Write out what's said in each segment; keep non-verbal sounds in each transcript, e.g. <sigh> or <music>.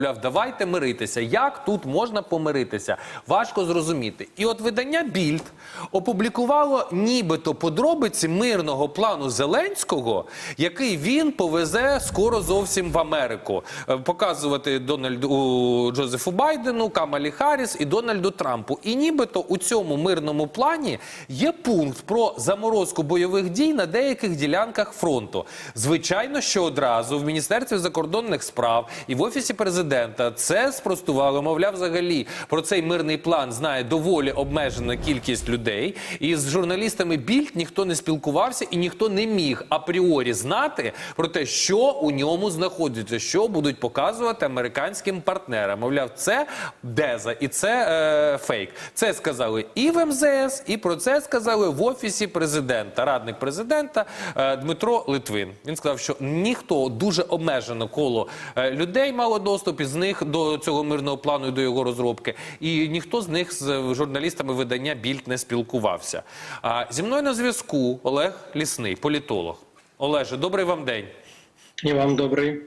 Давайте миритися. Як тут можна помиритися? Важко зрозуміти. І от видання Більд опублікувало нібито подробиці мирного плану Зеленського, який він повезе скоро зовсім в Америку. Е, Показувати Дональду Джозефу Байдену, Камалі Харріс і Дональду Трампу. І нібито у цьому мирному плані є пункт про заморозку бойових дій на деяких ділянках фронту. Звичайно, що одразу в Міністерстві закордонних справ і в офісі президента це спростували. Мовляв, взагалі про цей мирний план знає доволі обмежена кількість людей. І з журналістами Більд ніхто не спілкувався і ніхто не міг апріорі знати про те, що у ньому знаходиться, що будуть показувати американським партнерам. Мовляв, це деза і це е, фейк. Це сказали і в МЗС, і про це сказали в офісі президента, радник президента е, Дмитро Литвин. Він сказав, що ніхто дуже обмежено коло е, людей мало доступ із них до цього мирного плану і до його розробки. І ніхто з них з журналістами видання Більд не спілкувався. А зі мною на зв'язку Олег Лісний, політолог. Олеже, добрий вам день. І вам добрий.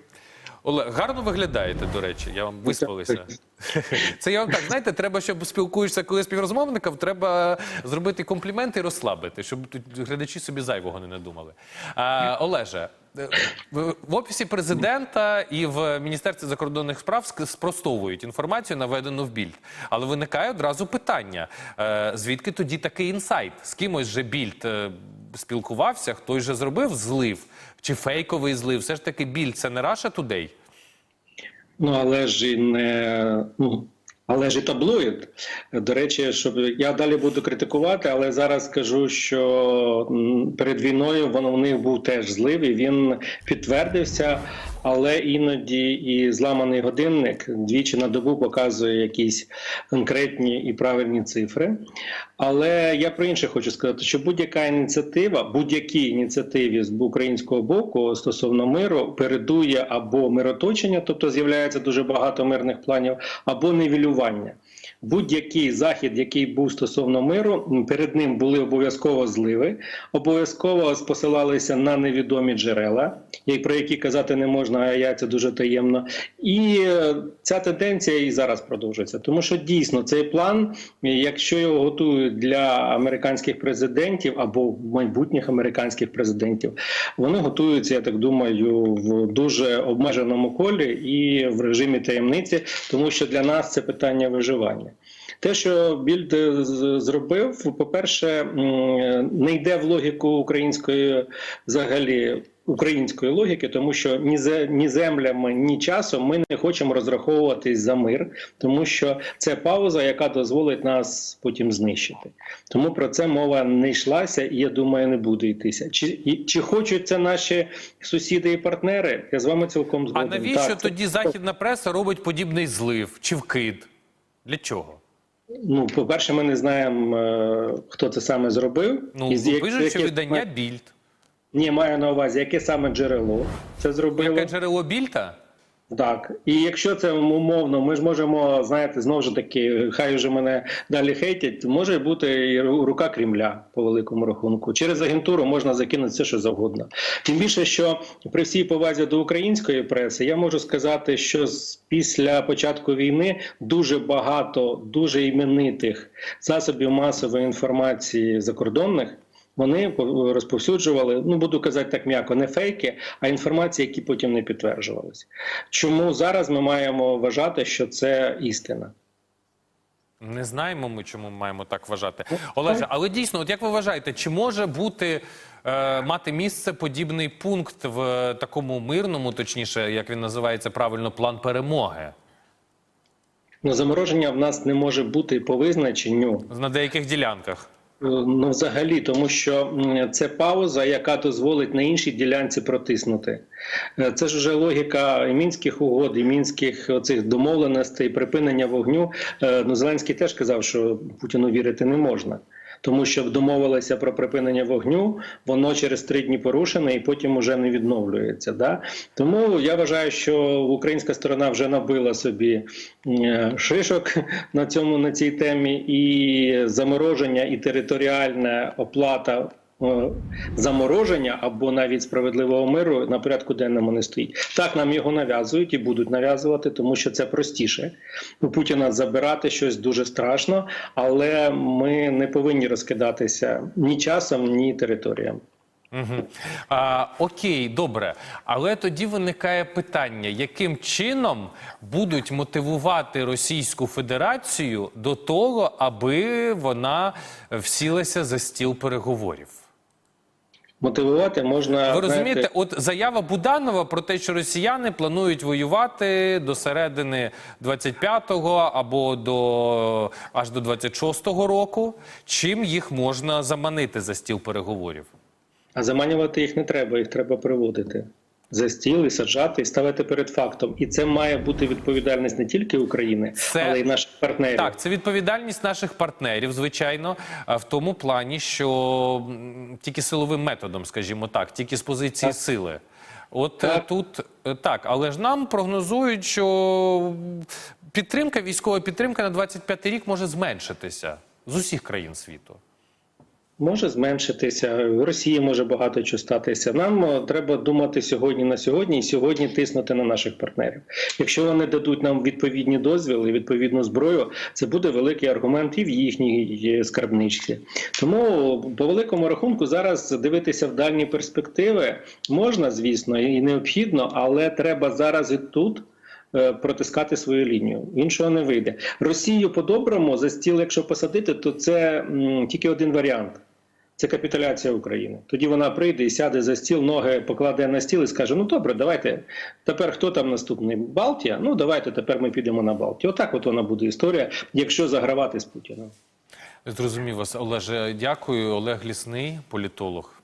Олег, гарно виглядаєте, до речі, я вам виспалися. <laughs> Це я вам так, знаєте, треба, щоб спілкуєшся коли з співрозмовником, треба зробити компліменти і розслабити, щоб глядачі собі зайвого не надумали. А, Олеже, е, в офісі президента і в Міністерстві закордонних справ спростовують інформацію, наведену в більд. Але виникає одразу питання: е, звідки тоді такий інсайт? З кимось же більд е, спілкувався, хтось же зробив злив чи фейковий злив? Все ж таки біль це не раша тудей. Ну але ж і не ну. Але ж і таблоїд. До речі, щоб я далі буду критикувати, але зараз скажу, що перед війною воно в них був теж злив, і він підтвердився. Але іноді і зламаний годинник двічі на добу показує якісь конкретні і правильні цифри. Але я про інше хочу сказати, що будь-яка ініціатива, будь-якій ініціативі з українського боку стосовно миру передує або мироточення, тобто з'являється дуже багато мирних планів, або нівелювання. Будь-який захід, який був стосовно миру, перед ним були обов'язково зливи, обов'язково посилалися на невідомі джерела, про які казати не можна, а я це дуже таємно. І е, ця тенденція і зараз продовжується. Тому що дійсно цей план, якщо його готують для американських президентів або майбутніх американських президентів, вони готуються, я так думаю, в дуже обмеженому колі і в режимі таємниці, тому що для нас це питання виживання. Те, що Більд е, зробив, по-перше, не йде в логіку української взагалі. Української логіки, тому що ні ні землями, ні часом ми не хочемо розраховуватись за мир, тому що це пауза, яка дозволить нас потім знищити. Тому про це мова не йшлася, і я думаю, не буде йтися. Чи і, чи хочуть це наші сусіди і партнери? Я з вами цілком А навіщо Так, це- тоді західна преса робить подібний злив чи вкид? Для чого? Ну, по-перше, ми не знаємо, е, хто це саме зробив. Ну, як- пишуть, що видання Більд. Ні, маю на увазі, яке саме джерело це зробило. Яке джерело Більта? Так, і якщо це умовно, ми ж можемо, знаєте, знову ж таки, хай вже мене далі хейтять, може бути і рука Кремля по великому рахунку. Через агентуру можна закинути все, що завгодно. Тим більше, що при всій повазі до української преси, я можу сказати, що після початку війни дуже багато дуже іменитих засобів масової інформації закордонних. Вони по- розповсюджували, ну буду казати так м'яко, не фейки, а інформації, які потім не підтверджувалися. Чому зараз ми маємо вважати, що це істина? Не знаємо ми, чому маємо так вважати. Олеже, але дійсно, от як ви вважаєте, чи може бути е, мати місце подібний пункт в е, такому мирному, точніше, як він називається правильно, план перемоги Ну, замороження в нас не може бути по визначенню. на деяких ділянках? Е, Ну, взагалі, тому що це пауза, яка дозволить на іншій ділянці протиснути. Е, Це ж вже логіка і мінських угод, і мінських оцих домовленостей, припинення вогню. Е, Ну, Зеленський теж казав, що Путіну вірити не можна. Тому що домовилися про припинення вогню, воно через три дні порушене і потім уже не відновлюється. Да? Тому я вважаю, що українська сторона вже набила собі е, шишок на цьому на цій темі, і замороження, і територіальна оплата замороження або навіть справедливого миру на порядку денному не стоїть. Так нам його нав'язують і будуть нав'язувати, тому що це простіше. У Путіна забирати щось дуже страшно, але ми не повинні розкидатися ні часом, ні територіям. Угу. А, окей, добре. Але тоді виникає питання, яким чином будуть мотивувати Російську Федерацію до того, аби вона всілася за стіл переговорів? Мотивувати можна Ви розумієте, знаєте, от заява Буданова про те, що росіяни планують воювати до середини 25-го або до аж до 26-го року. Чим їх можна заманити за стіл переговорів? А заманювати їх не треба, їх треба приводити за стіл і саджати, і ставити перед фактом. І це має бути відповідальність не тільки України, Це- але й наших партнерів. Так, це відповідальність наших партнерів, звичайно, в тому плані, що тільки силовим методом, скажімо так, тільки з позиції Так. сили. От е, Так. тут е, так, але ж нам прогнозують, що підтримка, військова підтримка на 25 рік може зменшитися з усіх країн світу. Може зменшитися, в Росії може багато чого статися. Нам е, треба думати сьогодні на сьогодні і сьогодні тиснути на наших партнерів. Якщо вони дадуть нам відповідні дозвіли, відповідну зброю, це буде великий аргумент і в їхній скарбничці. Тому по великому рахунку зараз дивитися в дальні перспективи можна, звісно, і необхідно, але треба зараз і тут. Е, Протискати свою лінію іншого не вийде. Росію по-доброму за стіл, якщо посадити, то це тільки один варіант. Це капітуляція України. Тоді вона прийде і сяде за стіл, ноги покладе на стіл і скаже: Ну добре, давайте тепер хто там наступний? Балтія? Ну давайте тепер ми підемо на Балтію. Отак от вона буде історія, якщо загравати з Путіним. Зрозумів вас, Олеже. Дякую. Олег Лісний, політолог.